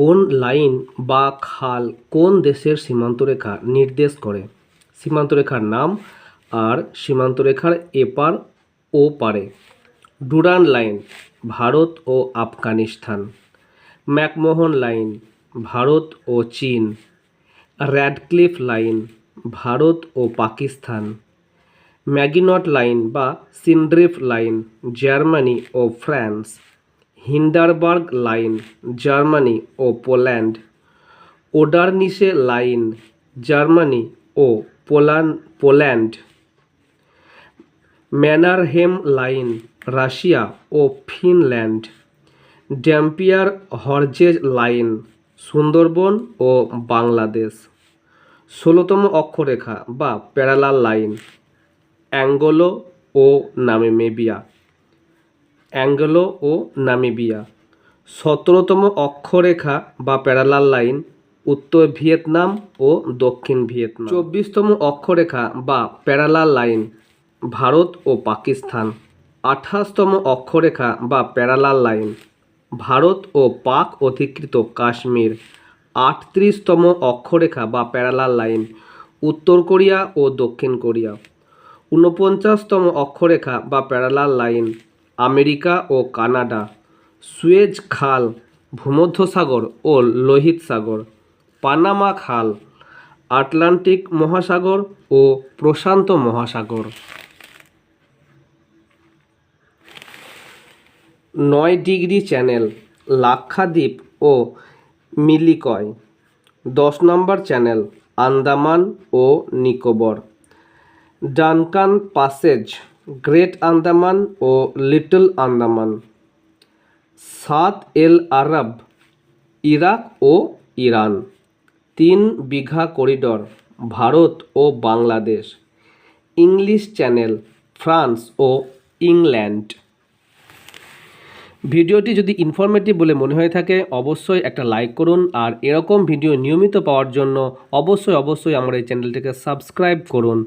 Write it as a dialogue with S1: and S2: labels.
S1: কোন লাইন বা খাল কোন দেশের সীমান্তরেখা নির্দেশ করে? সীমান্তরেখার নাম আর সীমান্তরেখার এপার ও পারে। ডুরান্ড লাইন, ভারত ও আফগানিস্তান। ম্যাকমোহন লাইন, ভারত ও চীন। র্যাডক্লিফ লাইন, ভারত ও পাকিস্তান। ম্যাগিনট লাইন বা সিন্ড্রিফ লাইন, জার্মানি ও ফ্রান্স। হিন্ডারবার্গ লাইন, জার্মানি ও Poland. Oder Neisse line, Germany ও পোলান, পোল্যান্ড। ম্যানারহেম লাইন, রাশিয়া ও Finland. Dampier Hodges line, Sundarban ও বাংলাদেশ। ষোলোতম অক্ষরেখা বা প্যারালাল লাইন, অ্যাঙ্গোলো ও নামিবিয়া অ্যাঙ্গোলো ও নামিবিয়া। সতেরোতম অক্ষরেখা বা প্যারালাল লাইন উত্তর ভিয়েতনাম ও দক্ষিণ ভিয়েতনাম। চব্বিশতম অক্ষরেখা বা প্যারালাল লাইন ভারত ও পাকিস্তান। আঠাশতম অক্ষরেখা বা প্যারালাল লাইন ভারত ও পাক অধিকৃত কাশ্মীর। আটত্রিশতম অক্ষরেখা বা প্যারালাল লাইন উত্তর কোরিয়া ও দক্ষিণ কোরিয়া। ঊনপঞ্চাশতম অক্ষরেখা বা প্যারালাল লাইন আমেরিকা ও কানাডা, সুয়েজ খাল, ভূমধ্যসাগর ও লোহিত সাগর, পানামা খাল, আটলান্টিক মহাসাগর ও প্রশান্ত মহাসাগর। নয় ডিগ্রি চ্যানেল, লাক্ষাদ্বীপ ও মিলিকয়। দশ নম্বর চ্যানেল, আন্দামান ও Nicobar. Duncan passage great Andaman ও লিটল আন্দামান। সাত এল আরব, ইরাক ও ইরান। তিন বিঘা করিডর, ভারত ও বাংলাদেশ। ইংলিশ চ্যানেল, ফ্রান্স ও ইংল্যান্ড। ভিডিওটি যদি ইনফরমেটিভ বলে মনে হয়ে থাকে, অবশ্যই একটা লাইক করুন। আর এরকম ভিডিও নিয়মিত পাওয়ার জন্য অবশ্যই অবশ্যই আমার এই চ্যানেলটিকে সাবস্ক্রাইব করুন।